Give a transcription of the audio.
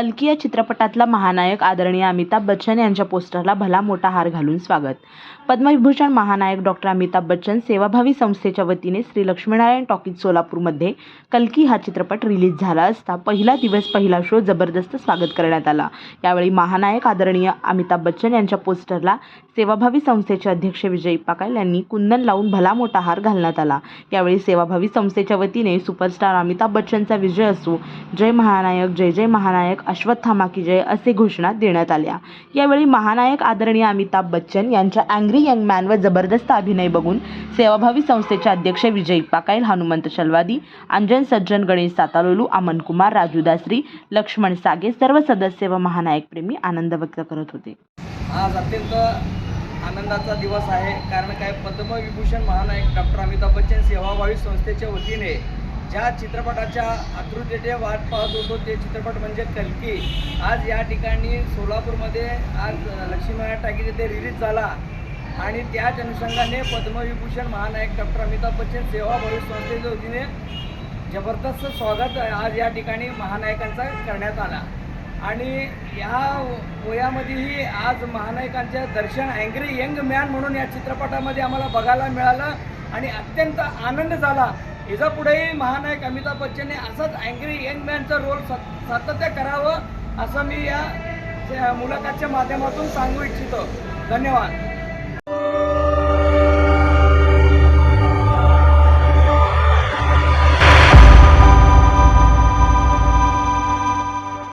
कल्की या चित्रपटातला महानायक आदरणीय अमिताभ बच्चन यांच्या पोस्टरला भला मोठा हार घालून स्वागत. पद्मविभूषण महानायक डॉक्टर अमिताभ बच्चन सेवाभावी संस्थेच्या वतीने श्री लक्ष्मीनारायण टॉकीज सोलापूरमध्ये कल्की हा चित्रपट रिलीज झाला असता पहिला दिवस पहिला शो जबरदस्त स्वागत करण्यात आला. यावेळी महानायक आदरणीय अमिताभ बच्चन यांच्या पोस्टरला सेवाभावी संस्थेचे अध्यक्ष विजय पाकाल यांनी कुंदन लावून भला मोठा हार घालण्यात आला. यावेळी सेवाभावी संस्थेच्या वतीने सुपरस्टार अमिताभ बच्चनचा विजय असो. जय महानायक जय जय महानायक अश्वत्थामा की जय असे घोषणा देण्यात आल्या. यावेळी महानायक आदरणीय अमिताभ बच्चन यांच्या अँग्री यंग मॅनवर जबरदस्त अभिनय बघून सेवाभावी संस्थेचे अध्यक्ष विजय पाकाईल हनुमंत शलवादी अंजन सज्जन गणेश सातालोलू अमन कुमार राजू दासरी लक्ष्मण सागे सर्व सदस्य व महानायक प्रेमी आनंद व्यक्त करत होते. आज अत्यंत आनंदाचा दिवस आहे. कारण काय? पद्मविभूषण महानायक डॉक्टर अमिताभ बच्चन सेवाभावी संस्थेच्या वतीने ज्या चित्रपटाच्या आतुरतेने वाट पाहत होतो ते चित्रपट म्हणजे कल्की. आज या ठिकाणी सोलापूरमध्ये आज लक्ष्मीनारायण टाकी येथे रिलीज झाला. आणि त्याच अनुषंगाने पद्मविभूषण महानायक डॉक्टर अमिताभ बच्चन सेवाभावी संस्थेच्या वतीने जबरदस्त स्वागत आज या ठिकाणी महानायकांचा करण्यात आला. आणि या वयामध्येही आज महानायकांचे दर्शन अँग्री यंग मॅन म्हणून या चित्रपटामध्ये आम्हाला बघायला मिळालं आणि अत्यंत आनंद झाला. हिचा पुढेही महानायक अमिताभ बच्चनने असंच अँग्री यंग मॅनचा रोल सत सातत्य करावं असं मी या मुलाखतच्या माध्यमातून सांगू इच्छितो. धन्यवाद.